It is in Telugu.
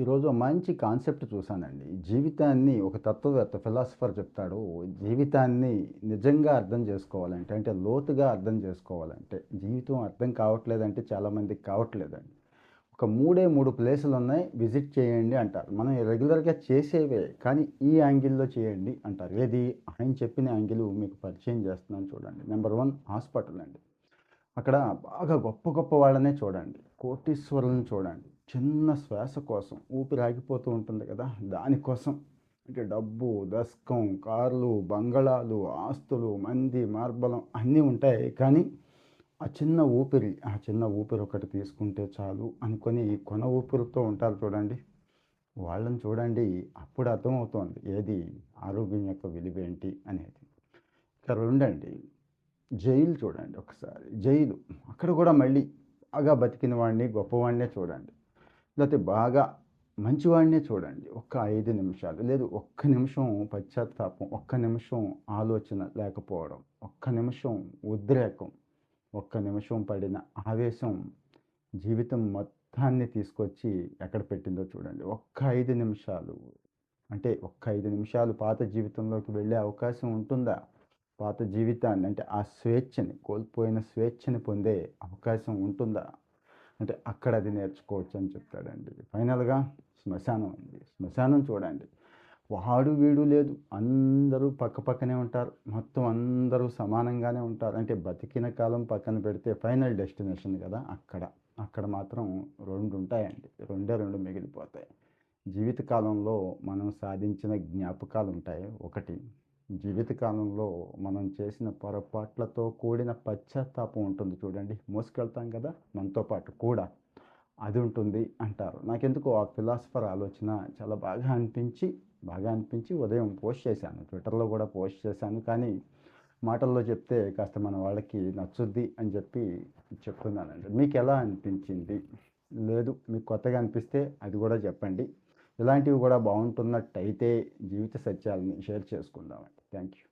ఈరోజు మంచి కాన్సెప్ట్ చూశానండి. జీవితాన్ని ఒక తత్వవేత్త ఫిలాసఫర్ చెప్తాడు జీవితాన్ని నిజంగా అర్థం చేసుకోవాలంటే అంటే లోతుగా అర్థం చేసుకోవాలంటే జీవితం అర్థం కావట్లేదంటే చాలామందికి కావట్లేదండి. ఒక మూడే మూడు ప్లేసులు ఉన్నాయి విజిట్ చేయండి అంటారు. మనం రెగ్యులర్గా చేసేవే కానీ ఈ యాంగిల్లో చేయండి అంటారు. ఏది? ఆయన చెప్పిన యాంగిల్ మీకు పరిచయం చేస్తున్నాను చూడండి. నెంబర్ వన్ హాస్పిటల్ అండి. అక్కడ బాగా గొప్ప గొప్ప వాళ్ళనే చూడండి. కోటీశ్వరులను చూడండి. చిన్న శ్వాస కోసం ఊపిరి ఆగిపోతూ ఉంటుంది కదా దానికోసం. అంటే డబ్బు దస్కం కార్లు బంగళాలు ఆస్తులు మంది మార్బలం అన్నీ ఉంటాయి. కానీ ఆ చిన్న ఊపిరి ఆ చిన్న ఊపిరి ఒకటి తీసుకుంటే చాలు అనుకొని కొన ఊపిరితో ఉంటారు చూడండి. వాళ్ళని చూడండి అప్పుడు అర్థమవుతోంది ఏది ఆరోగ్యం యొక్క విలువేంటి అనేది. ఇక రెండండి జైలు చూడండి ఒకసారి. జైలు అక్కడ కూడా మళ్ళీ బాగా బతికిన వాడిని గొప్పవాడినే చూడండి. లేకపోతే బాగా మంచివాడినే చూడండి. ఒక్క ఐదు నిమిషాలు లేదు ఒక్క నిమిషం పశ్చాత్తాపం ఒక్క నిమిషం ఆలోచన లేకపోవడం ఒక్క నిమిషం ఉద్రేకం ఒక్క నిమిషం పడిన ఆవేశం జీవితం మొత్తాన్ని తీసుకొచ్చి ఎక్కడ పెట్టిందో చూడండి. ఒక్క ఐదు నిమిషాలు అంటే ఒక్క ఐదు నిమిషాలు పాత జీవితంలోకి వెళ్ళే అవకాశం ఉంటుందా? పాత జీవితాన్ని అంటే ఆ స్వేచ్ఛని కోల్పోయిన స్వేచ్ఛని పొందే అవకాశం ఉంటుందా? అంటే అక్కడ అది నేర్చుకోవచ్చు అని చెప్తాడండి. ఫైనల్గా శ్మశానం అండి. శ్మశానం చూడండి. వాడు వీడు లేదు. అందరూ పక్క పక్కనే ఉంటారు. మొత్తం అందరూ సమానంగానే ఉంటారు. అంటే బతికిన కాలం పక్కన పెడితే ఫైనల్ డెస్టినేషన్ కదా అక్కడ. అక్కడ మాత్రం రెండు ఉంటాయండి. రెండే రెండు మిగిలిపోతాయి. జీవితకాలంలో మనం సాధించిన జ్ఞాపకాలు ఉంటాయి. ఒకటి జీవితకాలంలో మనం చేసిన పొరపాట్లతో కూడిన పశ్చాత్తాపం ఉంటుంది చూడండి. మోసుకెళ్తాం కదా మనతో పాటు కూడా అది ఉంటుంది అంటారు. నాకెందుకు ఆ ఫిలాసఫర్ ఆలోచన చాలా బాగా అనిపించి బాగా అనిపించి ఉదయం పోస్ట్ చేశాను. ట్విట్టర్లో కూడా పోస్ట్ చేశాను. కానీ మాటల్లో చెప్తే కాస్త మన వాళ్ళకి నచ్చుద్ది అని చెప్పి చెప్తున్నానండి. మీకు ఎలా అనిపించింది? లేదు మీకు కొత్తగా అనిపిస్తే అది కూడా చెప్పండి. ఇలాంటివి కూడా బాగుంటున్నట్టయితే జీవిత సత్యాలని షేర్ చేసుకుందామండి. Thank you